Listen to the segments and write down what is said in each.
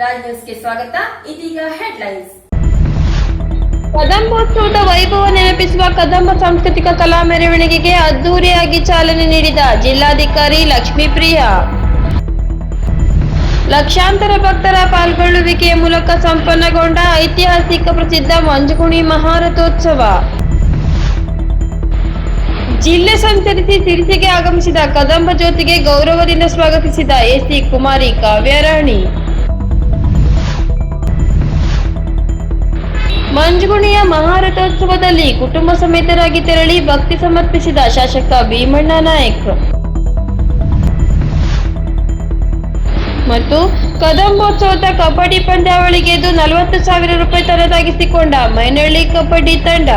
ರಾಜ್ ಸ್ವಾಗತ. ಇದೀಗ ಹೆಡ್ಲೈನ್ಸ್. ಕದಂಬೋತ್ಸವದ ವೈಭವ ನೆನಪಿಸುವ ಕದಂಬ ಸಾಂಸ್ಕೃತಿಕ ಕಲಾ ಮೆರವಣಿಗೆಗೆ ಅದ್ದೂರಿಯಾಗಿ ಚಾಲನೆ ನೀಡಿದ ಜಿಲ್ಲಾಧಿಕಾರಿ ಲಕ್ಷ್ಮೀಪ್ರಿಯಾ ಲಕ್ಷಾಂತರ ಭಕ್ತರ ಪಾಲ್ಗೊಳ್ಳುವಿಕೆಯ ಮೂಲಕ ಸಂಪನ್ನಗೊಂಡ ಐತಿಹಾಸಿಕ ಪ್ರಸಿದ್ಧ ಮಂಜುಗುಣಿ ಮಹಾರಥೋತ್ಸವ. ಜಿಲ್ಲೆ ಸಂಚರಿಸಿ ಸಿರಿಸಿಗೆ ಆಗಮಿಸಿದ ಕದಂಬ ಜ್ಯೋತಿಗೆ ಗೌರವದಿಂದ ಸ್ವಾಗತಿಸಿದ ಎಸಿ ಕುಮಾರಿ ಕಾವ್ಯರಾಣಿ. ಮಂಜುಗುಣಿಯ ಮಹಾರಥೋತ್ಸವದಲ್ಲಿ ಕುಟುಂಬ ಸಮೇತರಾಗಿ ತೆರಳಿ ಭಕ್ತಿ ಸಮರ್ಪಿಸಿದ ಶಾಸಕ ಭೀಮಣ್ಣ ನಾಯಕ್. ಮತ್ತು ಕದಂಬೋತ್ಸವದ ಕಬಡ್ಡಿ ಪಂದ್ಯಾವಳಿಗೆದ್ದು ನಲವತ್ತು ಸಾವಿರ ರೂಪಾಯಿ ತರದಾಗಿಸಿಕೊಂಡ ಮೈನಳ್ಳಿ ಕಬಡ್ಡಿ ತಂಡ.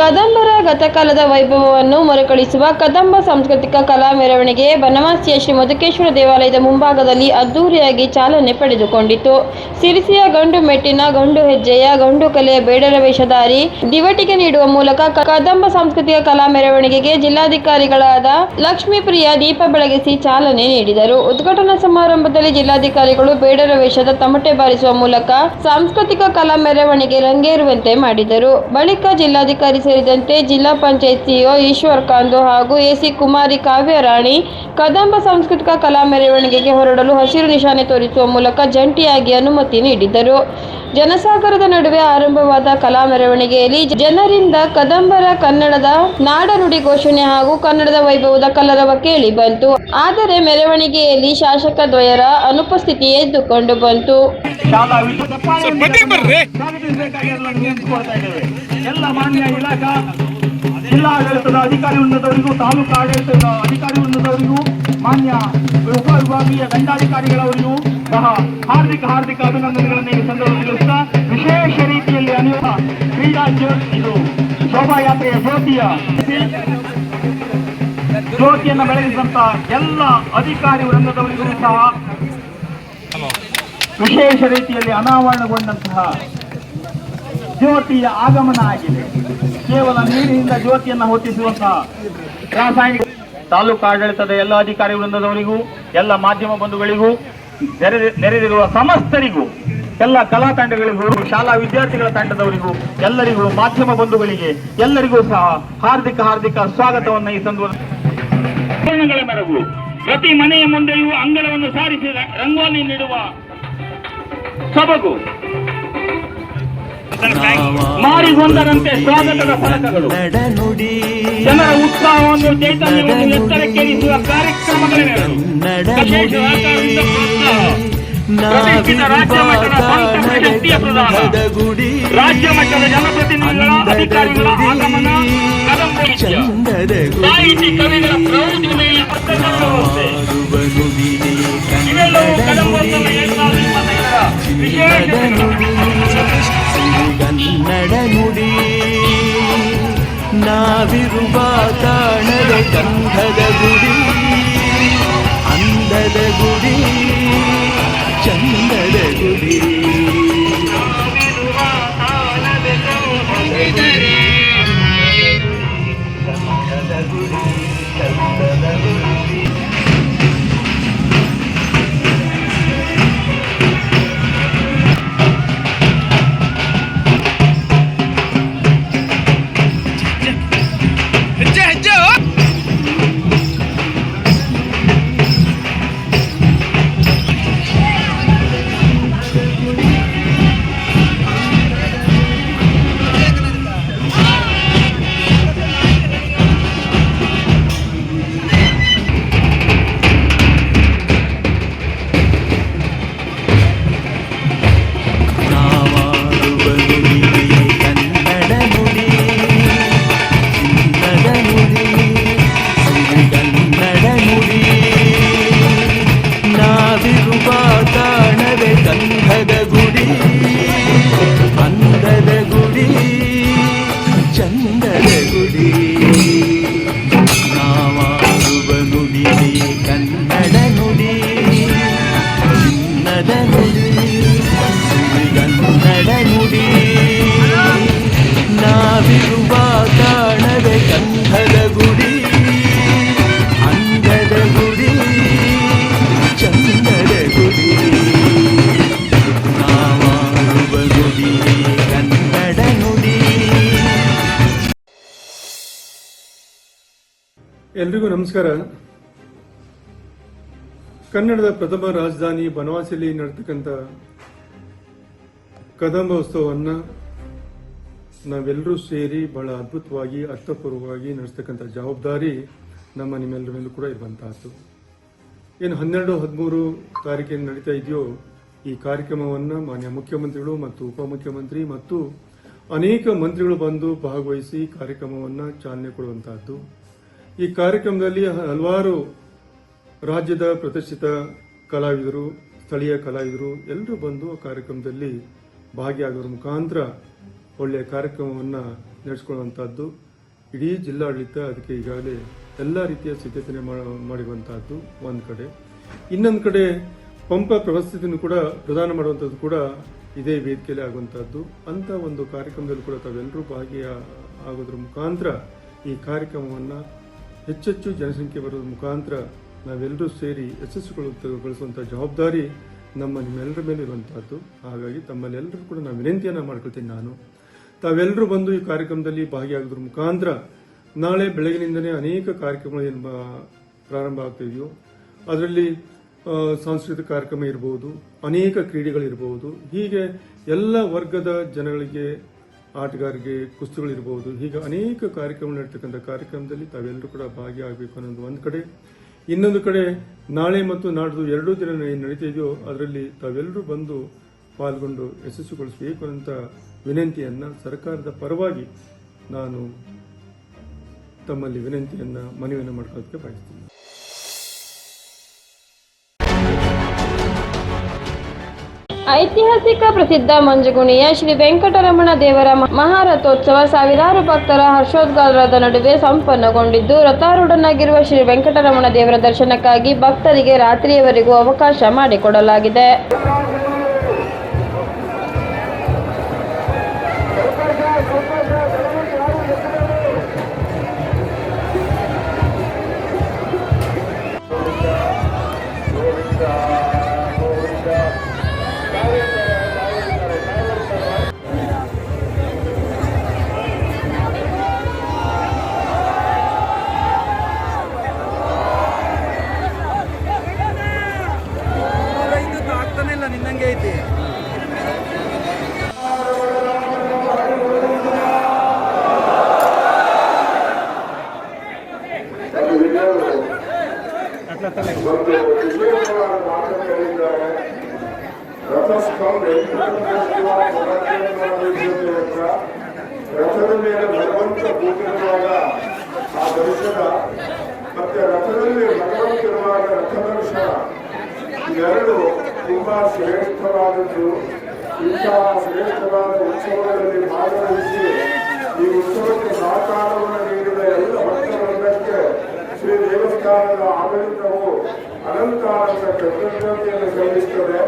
ಕದಂಬರ ಗತಕಾಲದ ವೈಭವವನ್ನು ಮರುಕಳಿಸುವ ಕದಂಬ ಸಾಂಸ್ಕೃತಿಕ ಕಲಾ ಮೆರವಣಿಗೆ ಬನವಾಸಿಯ ಶ್ರೀ ಮಧುಕೇಶ್ವರ ದೇವಾಲಯದ ಮುಂಭಾಗದಲ್ಲಿ ಅದ್ದೂರಿಯಾಗಿ ಚಾಲನೆ ಪಡೆದುಕೊಂಡಿತು. ಸಿರಿಸಿಯ ಗಂಡು ಮೆಟ್ಟಿನ ಗಂಡು ಹೆಜ್ಜೆಯ ಗಂಡು ಕಲೆಯ ಬೇಡರ ವೇಷಧಾರಿ ದಿವಟಿಗೆ ನೀಡುವ ಮೂಲಕ ಕದಂಬ ಸಾಂಸ್ಕೃತಿಕ ಕಲಾ ಮೆರವಣಿಗೆಗೆ ಜಿಲ್ಲಾಧಿಕಾರಿಗಳಾದ ಲಕ್ಷ್ಮೀಪ್ರಿಯ ದೀಪ ಬೆಳಗಿಸಿ ಚಾಲನೆ ನೀಡಿದರು. ಉದ್ಘಾಟನಾ ಸಮಾರಂಭದಲ್ಲಿ ಜಿಲ್ಲಾಧಿಕಾರಿಗಳು ಬೇಡರ ವೇಷದ ತಮಟೆ ಬಾರಿಸುವ ಮೂಲಕ ಸಾಂಸ್ಕೃತಿಕ ಕಲಾ ಮೆರವಣಿಗೆ ರಂಗೇರುವಂತೆ ಮಾಡಿದರು. ಬಳಿಕ ಜಿಲ್ಲಾಧಿಕಾರಿ ಸೇರಿದಂತೆ ಜಿಲ್ಲಾ ಪಂಚಾಯತ್ ಸಿಇಒ ಈಶ್ವರ್ ಕಾಂದು ಹಾಗೂ ಎಸಿ ಕುಮಾರಿ ಕಾವ್ಯರಾಣಿ ಕದಂಬ ಸಾಂಸ್ಕೃತಿಕ ಕಲಾ ಮೆರವಣಿಗೆಗೆ ಹೊರಡಲು ಹಸಿರು ನಿಶಾನೆ ತೋರಿಸುವ ಮೂಲಕ ಜಂಟಿಯಾಗಿ ಅನುಮತಿ ನೀಡಿದರು ಜನಸಾಗರದ ನಡುವೆ ಆರಂಭವಾದ ಕಲಾ ಮೆರವಣಿಗೆಯಲ್ಲಿ ಜನರಿಂದ ಕದಂಬರ ಕನ್ನಡದ ನಾಡನುಡಿ ಘೋಷಣೆ ಹಾಗೂ ಕನ್ನಡದ ವೈಭವದ ಕಲರವ ಕೇಳಿ ಬಂತು. ಆದರೆ ಮೆರವಣಿಗೆಯಲ್ಲಿ ಶಾಸಕ ದ್ವಯರ ಅನುಪಸ್ಥಿತಿ ಎದ್ದುಕೊಂಡು ಬಂತು. ಜಿಲ್ಲಾ ಆಡಳಿತದ ಎಲ್ಲರನ್ನು ವಿನಂತಿಸಿಕೊಳ್ತಾ ಇದ್ದೇವೆ. ಎಲ್ಲ ಮಾನ್ಯ ಇಲಾಖಾ ಜಿಲ್ಲಾಡಳಿತದ ಅಧಿಕಾರಿ ವೃಂದದವರಿಗೂ ತಾಲೂಕು ಆಡಳಿತದ ಅಧಿಕಾರಿ ವೃಂದದವರಿಗೂ ಮಾನ್ಯ ಉಪವಿಭಾಗೀಯ ದಂಡಾಧಿಕಾರಿಗಳವರಿಗೂ ಸಹ ಹಾರ್ದಿಕ ಹಾರ್ದಿಕ ಅಭಿನಂದನೆಗಳನ್ನು ಈ ಸಂದರ್ಭದಲ್ಲಿ ವಿಶೇಷ ರೀತಿಯಲ್ಲಿ ಅನಿಯುವ ಕ್ರೀಡಾ ಜ್ಯೋತಿ ಇದು ಶೋಭಾಯಾತ್ರೆಯ ಜ್ಯೋತಿಯ ಜ್ಯೋತಿಯನ್ನು ಬೆಳಗಿಸಿದಂತ ಎಲ್ಲ ಅಧಿಕಾರಿ ವೃಂದದವರಿಗೂ ಸಹ ವಿಶೇಷ ರೀತಿಯಲ್ಲಿ ಅನಾವರಣಗೊಂಡಂತಹ ಜ್ಯೋತಿಯ ಆಗಮನ ಆಗಿದೆ. ಕೇವಲ ನೀರಿನಿಂದ ಜ್ಯೋತಿಯನ್ನು ಹೊತ್ತಿಸುವಂತಹ ರಾಸಾಯನಿಕ ತಾಲೂಕು ಆಡಳಿತದ ಎಲ್ಲ ಅಧಿಕಾರಿ ವೃಂದದವರಿಗೂ, ಎಲ್ಲ ಮಾಧ್ಯಮ ಬಂಧುಗಳಿಗೂ ನೆರೆದಿರುವ ಸಮಸ್ತರಿಗೂ, ಎಲ್ಲ ಕಲಾ ತಂಡಗಳಿಗೂ, ಶಾಲಾ ವಿದ್ಯಾರ್ಥಿಗಳ ತಂಡದವರಿಗೂ, ಎಲ್ಲರಿಗೂ ಮಾಧ್ಯಮ ಬಂಧುಗಳಿಗೆ, ಎಲ್ಲರಿಗೂ ಸಹ ಹಾರ್ದಿಕ ಹಾರ್ದಿಕ ಸ್ವಾಗತವನ್ನು ಈ ಸಂದರ್ಭ ಮರಗಳು ಪ್ರತಿ ಮನೆಯ ಮುಂದೆಯೂ ಅಂಗಳವನ್ನು ಸಾರಿಸಿ ರಂಗೋಲಿ ನೀಡುವ ಸೊಬಗು. ಮಾರಿಗೊಂದರಂತೆ ಸ್ವಾಗತದ ಫಲಕಗಳು. ನಡನುಡಿ. ಜನರ ಉತ್ಸಾಹವನ್ನು ಚೈತನ್ಯವನ್ನು ಎತ್ತರಕ್ಕೇರಿಸುವ ಕಾರ್ಯಕ್ರಮಗಳೇನೆರಡು ವಿಶೇಷ ಆಕಾರದಿಂದ ಪ್ರೋತ್ಸಾಹ. ಪ್ರತಿಷ್ಠಿತ ರಾಜ್ಯ ಮಟ್ಟದ ಸಂತ ಪ್ರಶಸ್ತಿಯ ಪ್ರದಾನ ಗುಡಿ ರಾಜ್ಯ ಮಟ್ಟದ ಜನಪ್ರತಿನಿಧಿಗಳ ಅಧಿಕಾರಿಗಳ ಆಗಮನ ಸಾಹಿತಿ ಕವಿಗಳ ಇವೆಲ್ಲವೂ ಎರಡ್ ಸಾವಿರದ ಇಪ್ಪತ್ತೈದರ ವಿಶೇಷತೆಗಳು. ಕನ್ನಡ ನುಡಿ ನಾವಿರುವ ಕಾಣದ ಕಂಠದ ಗುಡಿ ಅಂದದ ಗುಡಿ ಚಂದದ ಗುಡಿ ಎಲ್ರಿಗೂ ನಮಸ್ಕಾರ. ಕನ್ನಡದ ಪ್ರಥಮ ರಾಜಧಾನಿ ಬನವಾಸಿಯಲ್ಲಿ ನಡೆತಕ್ಕಂಥ ಕದಂಬ ಉತ್ಸವವನ್ನು ನಾವೆಲ್ಲರೂ ಸೇರಿ ಬಹಳ ಅದ್ಭುತವಾಗಿ ಅರ್ಥಪೂರ್ವವಾಗಿ ನಡೆಸ್ತಕ್ಕಂಥ ಜವಾಬ್ದಾರಿ ನಮ್ಮ ನಿಮ್ಮೆಲ್ಲರ ಮೇಲೂ ಕೂಡ ಇರುವಂತಹದ್ದು. ಏನು ಹನ್ನೆರಡು, ಹದಿಮೂರು ತಾರೀಕಿನ ನಡೀತಾ ಇದೆಯೋ, ಈ ಕಾರ್ಯಕ್ರಮವನ್ನು ಮಾನ್ಯ ಮುಖ್ಯಮಂತ್ರಿಗಳು ಮತ್ತು ಉಪಮುಖ್ಯಮಂತ್ರಿ ಮತ್ತು ಅನೇಕ ಮಂತ್ರಿಗಳು ಬಂದು ಭಾಗವಹಿಸಿ ಕಾರ್ಯಕ್ರಮವನ್ನು ಚಾಲನೆ ಕೊಡುವಂತಹದ್ದು. ಈ ಕಾರ್ಯಕ್ರಮದಲ್ಲಿ ಹಲವಾರು ರಾಜ್ಯದ ಪ್ರತಿಷ್ಠಿತ ಕಲಾವಿದರು, ಸ್ಥಳೀಯ ಕಲಾವಿದರು ಎಲ್ಲರೂ ಬಂದು ಕಾರ್ಯಕ್ರಮದಲ್ಲಿ ಭಾಗಿಯಾಗೋದ್ರ ಮುಖಾಂತರ ಒಳ್ಳೆಯ ಕಾರ್ಯಕ್ರಮವನ್ನು ನಡೆಸ್ಕೊಳ್ಳುವಂಥದ್ದು ಇಡೀ ಜಿಲ್ಲಾಡಳಿತ ಅದಕ್ಕೆ ಈಗಾಗಲೇ ಎಲ್ಲ ರೀತಿಯ ಸಿದ್ಧತೆ ಮಾಡಿರುವಂತಹದ್ದು ಒಂದು ಕಡೆ. ಇನ್ನೊಂದು ಕಡೆ ಪಂಪ ಪ್ರವಸ್ಥಿತಿಯನ್ನು ಕೂಡ ಪ್ರದಾನ ಮಾಡುವಂಥದ್ದು ಕೂಡ ಇದೇ ವೇದಿಕೆಯಲ್ಲಿ ಆಗುವಂಥದ್ದು ಅಂತ ಒಂದು ಕಾರ್ಯಕ್ರಮದಲ್ಲಿ ಕೂಡ ತಾವೆಲ್ಲರೂ ಭಾಗಿಯ, ಆಗೋದ್ರ ಮುಖಾಂತರ ಈ ಕಾರ್ಯಕ್ರಮವನ್ನು ಹೆಚ್ಚೆಚ್ಚು ಜನಸಂಖ್ಯೆ ಬರೋದ್ರ ಮುಖಾಂತರ ನಾವೆಲ್ಲರೂ ಸೇರಿ ಯಶಸ್ಸುಗೊಳಿಸುವಂಥ ಜವಾಬ್ದಾರಿ ನಮ್ಮ ನಿಮ್ಮೆಲ್ಲರ ಮೇಲೆ ಇರುವಂಥದ್ದು ಹಾಗಾಗಿ ತಮ್ಮಲ್ಲೆಲ್ಲರೂ ಕೂಡ ನಾನು ವಿನಂತಿಯನ್ನು ಮಾಡ್ಕೊಳ್ತೀನಿ ನಾನು. ತಾವೆಲ್ಲರೂ ಬಂದು ಈ ಕಾರ್ಯಕ್ರಮದಲ್ಲಿ ಭಾಗಿಯಾಗೋದ್ರ ಮುಖಾಂತರ ನಾಳೆ ಬೆಳಗಿನಿಂದನೇ ಅನೇಕ ಕಾರ್ಯಕ್ರಮಗಳು ಏನು ಪ್ರಾರಂಭ ಆಗ್ತಿದೆಯೋ ಅದರಲ್ಲಿ ಸಾಂಸ್ಕೃತಿಕ ಕಾರ್ಯಕ್ರಮ ಇರಬಹುದು ಅನೇಕ ಕ್ರೀಡೆಗಳಿರಬಹುದು ಹೀಗೆ ಎಲ್ಲ ವರ್ಗದ ಜನಗಳಿಗೆ ಆಟಗಾರರಿಗೆ ಕುಸ್ತುಗಳಿರ್ಬೋದು. ಹೀಗೆ ಅನೇಕ ಕಾರ್ಯಕ್ರಮ ನಡೀತಕ್ಕಂಥ ಕಾರ್ಯಕ್ರಮದಲ್ಲಿ ತಾವೆಲ್ಲರೂ ಕೂಡ ಭಾಗಿಯಾಗಬೇಕು ಅನ್ನೋದು ಒಂದು ಕಡೆ. ಇನ್ನೊಂದು ಕಡೆ ನಾಳೆ ಮತ್ತು ನಾಡ್ದು ಎರಡೂ ದಿನ ಏನು ನಡೀತಿದೆಯೋ ಅದರಲ್ಲಿ ತಾವೆಲ್ಲರೂ ಬಂದು ಪಾಲ್ಗೊಂಡು ಯಶಸ್ವಿಗೊಳಿಸಬೇಕು ಅನ್ನೋಂಥ ವಿನಂತಿಯನ್ನ ಸರ್ಕಾರದ ಪರವಾಗಿ ನಾನು ತಮ್ಮಲ್ಲಿ ವಿನಂತಿಯನ್ನ ಮನವಿಯನ್ನು ಮಾಡ್ಕೊಳ್ಳೋದಕ್ಕೆ ಬಯಸ್ತೀನಿ. ಐತಿಹಾಸಿಕ ಪ್ರಸಿದ್ಧ ಮಂಜುಗುಣಿಯ ಶ್ರೀ ವೆಂಕಟರಮಣ ದೇವರ ಮಹಾರಥೋತ್ಸವ ಸಾವಿರಾರು ಭಕ್ತರ ಹರ್ಷೋದ್ಗಾರದ ನಡುವೆ ಸಂಪನ್ನಗೊಂಡಿದ್ದು, ರಥಾರೂಢನಾಗಿರುವ ಶ್ರೀ ವೆಂಕಟರಮಣ ದೇವರ ದರ್ಶನಕ್ಕಾಗಿ ಭಕ್ತರಿಗೆ ರಾತ್ರಿಯವರೆಗೂ ಅವಕಾಶ ಮಾಡಿಕೊಡಲಾಗಿದೆ. ರಥದ ಮೇಲೆ ಭಗವಂತ ಕೂತಿರುವಾಗ ಆ ದರ್ಶನ ಮತ್ತೆ ರಥದಲ್ಲಿ ಭಗವಂತ ಇರುವಾಗ ರಥ ದರ್ಶನ ಇವೆರಡು ತುಂಬಾ ಶ್ರೇಷ್ಠವಾದದ್ದು ಇಂತಹ ಶ್ರೇಷ್ಠವಾದ ಉತ್ಸವಗಳಲ್ಲಿ ಭಾಗವಹಿಸಿ ಈ ಉತ್ಸವಕ್ಕೆ ಸಹಕಾರವನ್ನು ನೀಡಿದ ಎಲ್ಲ ಭಕ್ತವೃಂದಕ್ಕೆ ಶ್ರೀ ದೇವಸ್ಥಾನದ ಆಡಳಿತವು ಅನಂತಾನಂದ ಕೃತಜ್ಞತೆಯನ್ನು ಸಲ್ಲಿಸುತ್ತದೆ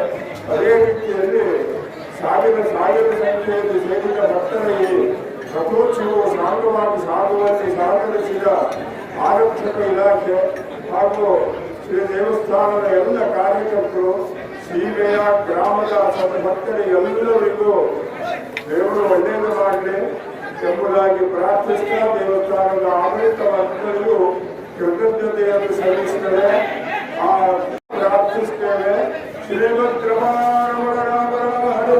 ಅದೇ ರೀತಿಯಲ್ಲಿ ಸಾವಿರ ಸಾವಿರ ಸಂಖ್ಯೆಯಲ್ಲಿ ಸೇರಿದ ಭಕ್ತರಲ್ಲಿ ರಥೋತ್ಸವವು ಸಾಂಗವಾಗಿ ಸಾಗುವಲ್ಲಿ ಸಹಕರಿಸಿದ ಆರಕ್ಷಕ ಇಲಾಖೆ ಹಾಗೂ ಶ್ರೀ ದೇವಸ್ಥಾನದ ಎಲ್ಲ ಕಾರ್ಯಕರ್ತರು ಸೀಮೆಯ ಗ್ರಾಮದ ಭಕ್ತರಿಗೆಲ್ಲರಿಗೂ ದೇವರು ಒಳ್ಳೆಯದು ಮಾಡಲಿ ಎಂಬುದಾಗಿ ಪ್ರಾರ್ಥಿಸ್ತಾ ದೇವಸ್ಥಾನದ ಆಡಳಿತ ಭಕ್ತರಿಗೂ ಕೃತಜ್ಞತೆಯನ್ನು ಸಲ್ಲಿಸುತ್ತೇವೆ ಆ ಪ್ರಾರ್ಥಿಸ್ತೇವೆ. ಶ್ರೀಮದ್ ರಮಣ ರಾಮ ರಾಮ ಹರಿ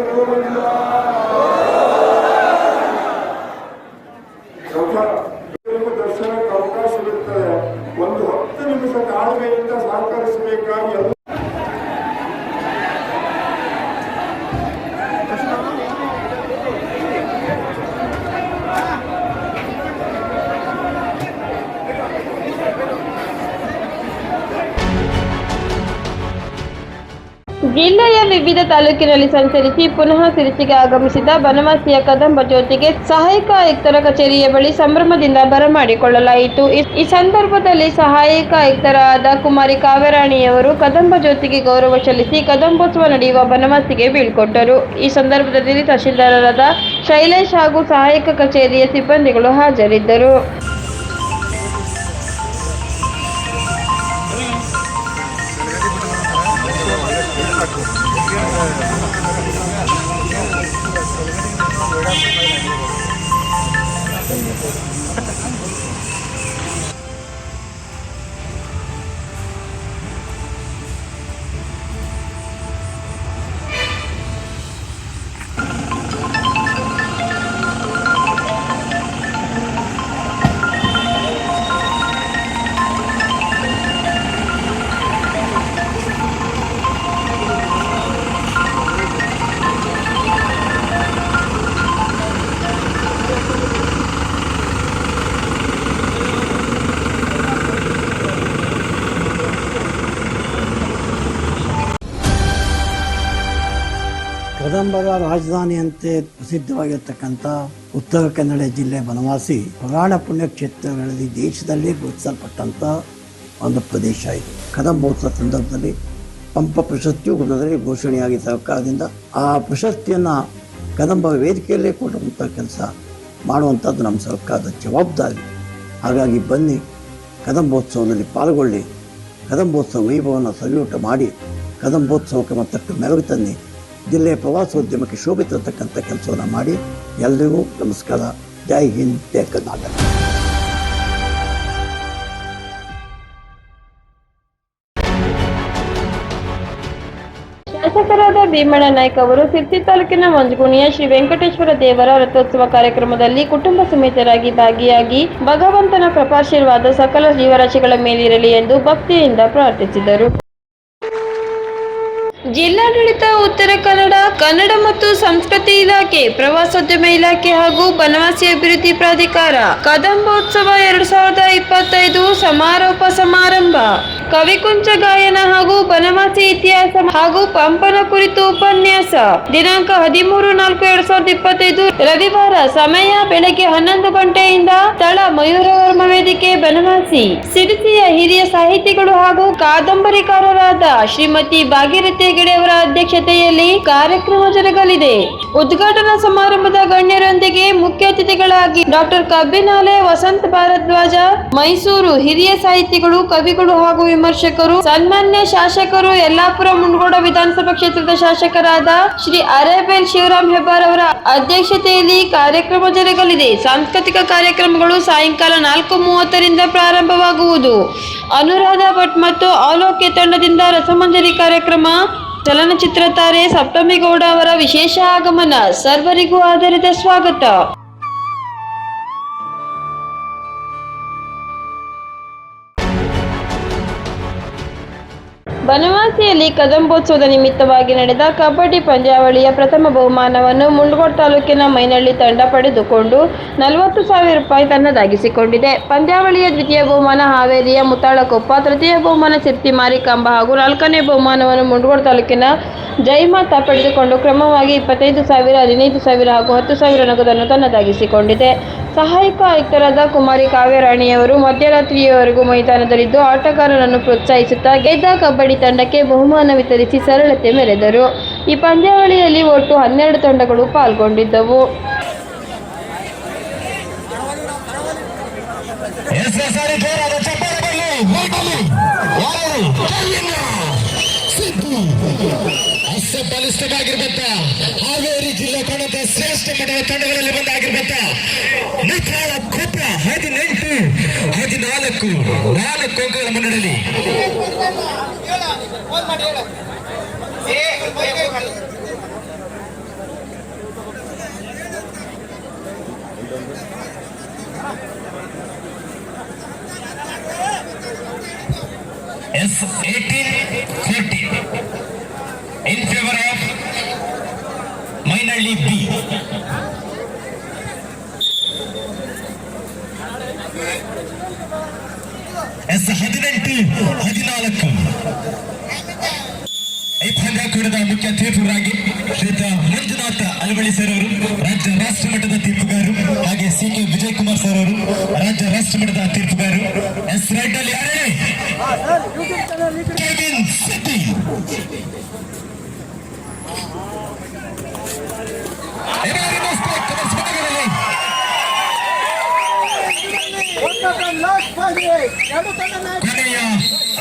ಜಿಲ್ಲೆಯ ವಿವಿಧ ತಾಲೂಕಿನಲ್ಲಿ ಸಂಚರಿಸಿ ಪುನಃ ಸಿರಿಸಿಗೆ ಆಗಮಿಸಿದ ಬನವಾಸಿಯ ಕದಂಬ ಜ್ಯೋತಿಗೆ ಸಹಾಯಕ ಆಯುಕ್ತರ ಕಚೇರಿಯ ಬಳಿ ಸಂಭ್ರಮದಿಂದ ಬರಮಾಡಿಕೊಳ್ಳಲಾಯಿತು ಈ ಸಂದರ್ಭದಲ್ಲಿ ಸಹಾಯಕ ಆಯುಕ್ತರಾದ ಕುಮಾರಿ ಕಾವೇರಾಣಿಯವರು ಕದಂಬ ಜ್ಯೋತಿಗೆ ಗೌರವ ಸಲ್ಲಿಸಿ ಕದಂಬೋತ್ಸವ ನಡೆಯುವ ಬನವಾಸಿಗೆ ಬೀಳ್ಕೊಟ್ಟರು. ಈ ಸಂದರ್ಭದಲ್ಲಿ ತಹಶೀಲ್ದಾರರಾದ ಶೈಲೇಶ್ ಹಾಗೂ ಸಹಾಯಕ ಕಚೇರಿಯ ಸಿಬ್ಬಂದಿಗಳು ಹಾಜರಿದ್ದರು. ಕದಂಬರ ರಾಜಧಾನಿಯಂತೆ ಪ್ರಸಿದ್ಧವಾಗಿರ್ತಕ್ಕಂಥ ಉತ್ತರ ಕನ್ನಡ ಜಿಲ್ಲೆ ಬನವಾಸಿ ಪುರಾಣ ಪುಣ್ಯಕ್ಷೇತ್ರಗಳಲ್ಲಿ ದೇಶದಲ್ಲಿ ಗುರುತಿಸಲ್ಪಟ್ಟಂಥ ಒಂದು ಪ್ರದೇಶ ಇದು. ಕದಂಬೋತ್ಸವ ಸಂದರ್ಭದಲ್ಲಿ ಪಂಪ ಪ್ರಶಸ್ತಿಯು ಗುಣದಲ್ಲಿ ಘೋಷಣೆಯಾಗಿ ಸರ್ಕಾರದಿಂದ ಆ ಪ್ರಶಸ್ತಿಯನ್ನು ಕದಂಬ ವೇದಿಕೆಯಲ್ಲೇ ಕೊಡುವಂಥ ಕೆಲಸ ಮಾಡುವಂಥದ್ದು ನಮ್ಮ ಸರ್ಕಾರದ ಜವಾಬ್ದಾರಿ. ಹಾಗಾಗಿ ಬನ್ನಿ, ಕದಂಬೋತ್ಸವದಲ್ಲಿ ಪಾಲ್ಗೊಳ್ಳಿ, ಕದಂಬೋತ್ಸವ ವೈಭವನ ಸವಿಯೂಟ ಮಾಡಿ, ಕದಂಬೋತ್ಸವಕ್ಕೆ ಮತ್ತಷ್ಟು ಮೆರಗು ತನ್ನಿ ಜಿಲ್ಲೆಯ ಪ್ರವಾಸೋದ್ಯಮಕ್ಕೆ ಶೋಭೆ ತರತಕ್ಕಂಥ ಕೆಲಸವನ್ನು ಮಾಡಿ ಎಲ್ಲರಿಗೂ ನಮಸ್ಕಾರ. ಜೈ ಹಿಂದ್, ಜೈ ಕರ್ನಾಟಕ. ಶಾಸಕರಾದ ಭೀಮಣ್ಣ ನಾಯ್ಕ ಅವರು ಸಿರ್ಸಿ ತಾಲೂಕಿನ ಮಂಜುಗುಣಿಯ ಶ್ರೀ ವೆಂಕಟೇಶ್ವರ ದೇವರ ರಥೋತ್ಸವ ಕಾರ್ಯಕ್ರಮದಲ್ಲಿ ಕುಟುಂಬ ಸಮೇತರಾಗಿ ಭಾಗಿಯಾಗಿ ಭಗವಂತನ ಕೃಪಾಶೀರ್ವಾದ ಸಕಲ ಜೀವರಾಶಿಗಳ ಮೇಲಿರಲಿ ಎಂದು ಭಕ್ತಿಯಿಂದ ಪ್ರಾರ್ಥಿಸಿದರು. ಜಿಲ್ಲಾಡಳಿತ, ಉತ್ತರ ಕನ್ನಡ ಕನ್ನಡ ಮತ್ತು ಸಂಸ್ಕೃತಿ ಇಲಾಖೆ, ಪ್ರವಾಸೋದ್ಯಮ ಇಲಾಖೆ ಹಾಗೂ ಬನವಾಸಿ ಅಭಿವೃದ್ಧಿ ಪ್ರಾಧಿಕಾರ. ಕದಂಬೋತ್ಸವ ಎರಡ್ ಸಾವಿರದ ಇಪ್ಪತ್ತೈದು ಸಮಾರೋಪ ಸಮಾರಂಭ. ಕವಿಕುಂಚ ಗಾಯನ ಹಾಗೂ ಬನವಾಸಿ ಇತಿಹಾಸ ಹಾಗೂ ಪಂಪನ ಕುರಿತು ಉಪನ್ಯಾಸ. ದಿನಾಂಕ ಹದಿಮೂರು ನಾಲ್ಕು ಎರಡ್ ಸಾವಿರದ ಇಪ್ಪತ್ತೈದು, ರವಿವಾರ ಸಮಯ ಬೆಳಗ್ಗೆ ಹನ್ನೊಂದು ಗಂಟೆಯಿಂದ ಸ್ಥಳ ಮಯೂರವರ್ಮ ವೇದಿಕೆ, ಬನವಾಸಿ. ಸಿರಿಸಿಯ ಹಿರಿಯ ಸಾಹಿತಿಗಳು ಹಾಗೂ ಕಾದಂಬರಿಕಾರರಾದ ಶ್ರೀಮತಿ ಭಾಗೀರಥಿ ಹೆಗಡೆ ಅವರ ಅಧ್ಯಕ್ಷತೆಯಲ್ಲಿ ಕಾರ್ಯಕ್ರಮ ಜರುಗಲಿದೆ. ಉದ್ಘಾಟನಾ ಸಮಾರಂಭದ ಗಣ್ಯರೊಂದಿಗೆ ಮುಖ್ಯ ಅತಿಥಿಗಳಾಗಿ ಡಾಕ್ಟರ್ ಕಬ್ಬಿನಾಲೆ ವಸಂತ ಭಾರದ್ವಾಜ, ಮೈಸೂರು ಹಿರಿಯ ಸಾಹಿತಿಗಳು, ಕವಿಗಳು ಹಾಗೂ ವಿಮರ್ಶಕರು, ಸನ್ಮಾನ್ಯ ಶಾಸಕರು, ಯಲ್ಲಾಪುರ ಮುಂಡಗೋಡ ವಿಧಾನಸಭಾ ಕ್ಷೇತ್ರದ ಶಾಸಕರಾದ ಶ್ರೀ ಅರೇಬೆಲ್ ಶಿವರಾಮ್ ಹೆಬ್ಬಾರ್ ಅವರ ಅಧ್ಯಕ್ಷತೆಯಲ್ಲಿ ಕಾರ್ಯಕ್ರಮ ಜರುಗಲಿದೆ. ಸಾಂಸ್ಕೃತಿಕ ಕಾರ್ಯಕ್ರಮಗಳು ಸಾಯಂಕಾಲ ನಾಲ್ಕು ಮೂವತ್ತರಿಂದ ಪ್ರಾರಂಭವಾಗುವುದು. ಅನುರಾಧ ಭಟ್ ಮತ್ತು ಆಲೋಕ್ಯ ತಂಡದಿಂದ ರಸಮಂಜರಿ ಕಾರ್ಯಕ್ರಮ ಚಲನಚಿತ್ರ ತಾರೆ ಸಪ್ತಮಿಗೌಡ ಅವರ ವಿಶೇಷ ಆಗಮನ ಸರ್ವರಿಗೂ ಆಧಾರಿತ ಸ್ವಾಗತ. ಬನವಾಸಿಯಲ್ಲಿ ಕದಂಬೋತ್ಸವದ ನಿಮಿತ್ತವಾಗಿ ನಡೆದ ಕಬಡ್ಡಿ ಪಂದ್ಯಾವಳಿಯ ಪ್ರಥಮ ಬಹುಮಾನವನ್ನು ಮುಂಡಗೋಡ್ ತಾಲೂಕಿನ ಮೈನಳ್ಳಿ ತಂಡ ಪಡೆದುಕೊಂಡು ನಲವತ್ತು ಸಾವಿರ ರೂಪಾಯಿ ತನ್ನದಾಗಿಸಿಕೊಂಡಿದೆ. ಪಂದ್ಯಾವಳಿಯ ದ್ವಿತೀಯ ಬಹುಮಾನ ಹಾವೇರಿಯ ಮುತ್ತಾಳಕೊಪ್ಪ ತೃತೀಯ ಬಹುಮಾನ ಸಿರ್ತಿ ಮಾರಿಕಾಂಬ ಹಾಗೂ ನಾಲ್ಕನೇ ಬಹುಮಾನವನ್ನು ಮುಂಡಗೋಡ್ ತಾಲೂಕಿನ ಜೈಮಾತಾ ಪಡೆದುಕೊಂಡು ಕ್ರಮವಾಗಿ ಇಪ್ಪತ್ತೈದು ಸಾವಿರ, ಹದಿನೈದು ಸಾವಿರ ಹಾಗೂ ಹತ್ತು ಸಾವಿರ ನಗದನ್ನು ತನ್ನದಾಗಿಸಿಕೊಂಡಿದೆ. ಸಹಾಯಕ ಆಯುಕ್ತರಾದ ಕುಮಾರಿ ಕಾವ್ಯರಾಣಿಯವರು ಮಧ್ಯರಾತ್ರಿಯವರೆಗೂ ಮೈದಾನದಲ್ಲಿದ್ದು ಆಟಗಾರರನ್ನು ಪ್ರೋತ್ಸಾಹಿಸುತ್ತಾ ಗೆದ್ದ ಕಬಡ್ಡಿ ತಂಡಕ್ಕೆ ಬಹುಮಾನ ವಿತರಿಸಿ ಸರಳತೆ ಮೆರೆದರು. ಈ ಪಂದ್ಯಾವಳಿಯಲ್ಲಿ ಒಟ್ಟು ಹನ್ನೆರಡು ತಂಡಗಳು ಪಾಲ್ಗೊಂಡಿದ್ದವು. ಬಲಿಷ್ಠವಾಗಿರ್ಬೇಕ ಹಾವೇರಿ ಜಿಲ್ಲೆ ಕಣದ ಶ್ರೇಷ್ಠ ತಂಡಗಳಲ್ಲಿ ಹದಿನೆಂಟು, ಹದಿನಾಲ್ಕು, ನಾಲ್ಕು ಅಂಕಗಳ ಮುನ್ನಡೆಯಲ್ಲಿ. Yes eighteen forty in favor of Mainalli B. Yes ಹದಿನೆಂಟು ಹದಿನಾಲ್ಕು ಈ ಮುಖ್ಯ ತೀರ್ಪುರಾಗಿ ಶ್ರೀತ ಮಂಜುನಾಥ ಅಲವಳ್ಳಿ ಸರ್ ಅವರು, ರಾಜ್ಯ ರಾಷ್ಟ್ರ ಮಟ್ಟದ ತೀರ್ಪುಗಾರರು, ಹಾಗೆ C K Vijay Kumar sir ಅವರು, ರಾಜ್ಯ ರಾಷ್ಟ್ರ ಮಟ್ಟದ ತೀರ್ಪುಗಾರರು. ಎಸ್ ರೈಟ್ ಅಲ್ಲಿ ಕೊನೆಯ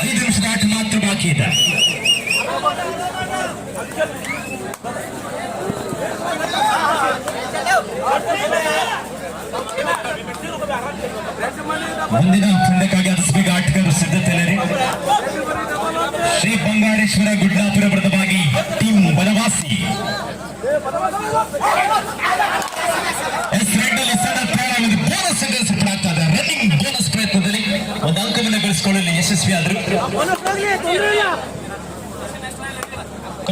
ಐದು ನಿಮಿಷದ ಆಟ ಮಾತ್ರ ಬಾಕಿ ಇದೆ. ಮುಂದಿನ ಪಂದ್ಯಕ್ಕಾಗಿ ಹರಿಸಬೇಕ ಆಟಗಾರರು ಶ್ರೀ ಬಂಗಾರೇಶ್ವರ ಗುಡ್ಲಾಪುರ ಪ್ರತವಾಗಿ ಟೀಮ್ ಬನವಾಸಿ ಎಸ್ ರೆಡ್ನಲ್ಲಿ ಸಣ್ಣ ಪ್ರಾಣ ಒಂದು ಬೋನಸ್ ರನ್ನಿಂಗ್ ಬೋನಸ್ ಪ್ರಯತ್ನದಲ್ಲಿ ಒಂದು ಅಂಕವನ್ನು ಗಳಿಸಿಕೊಳ್ಳಲು ಯಶಸ್ವಿಯಾದರು.